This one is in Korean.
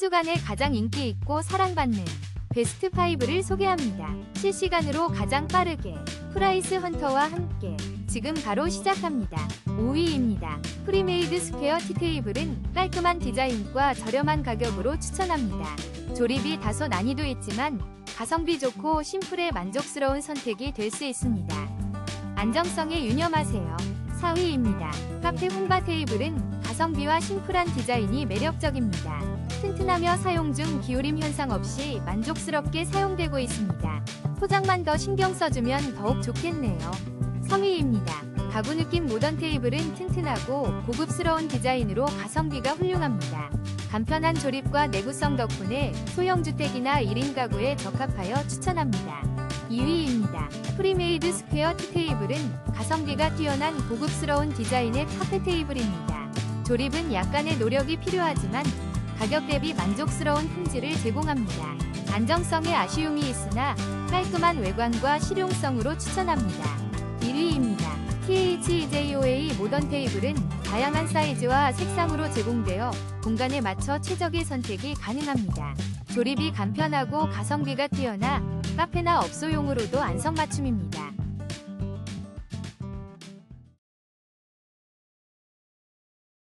주간에 가장 인기 있고 사랑받는 베스트 5를 소개합니다. 실시간으로 가장 빠르게 프라이스 헌터와 함께 지금 바로 시작합니다. 5위입니다. 프리메이드 스퀘어 티테이블은 깔끔한 디자인과 저렴한 가격으로 추천합니다. 조립이 다소 난이도 있지만 가성비 좋고 심플에 만족스러운 선택이 될 수 있습니다. 안정성에 유념하세요. 4위입니다. 카페 홈바 테이블은 가성비와 심플한 디자인이 매력적입니다. 튼튼하며 사용 중 기울임 현상 없이 만족스럽게 사용되고 있습니다. 포장만 더 신경 써주면 더욱 좋겠네요. 3위입니다. 가구 느낌 모던 테이블은 튼튼하고 고급스러운 디자인으로 가성비가 훌륭합니다. 간편한 조립과 내구성 덕분에 소형 주택이나 1인 가구에 적합하여 추천합니다. 2위입니다. 프리메이드 스퀘어 티테이블은 가성비가 뛰어난 고급스러운 디자인의 카페 테이블입니다. 조립은 약간의 노력이 필요하지만 가격 대비 만족스러운 품질을 제공합니다. 안정성에 아쉬움이 있으나 깔끔한 외관과 실용성으로 추천합니다. 1위입니다. THEJOA 모던 테이블은 다양한 사이즈와 색상으로 제공되어 공간에 맞춰 최적의 선택이 가능합니다. 조립이 간편하고 가성비가 뛰어나 카페나 업소용으로도 안성맞춤입니다.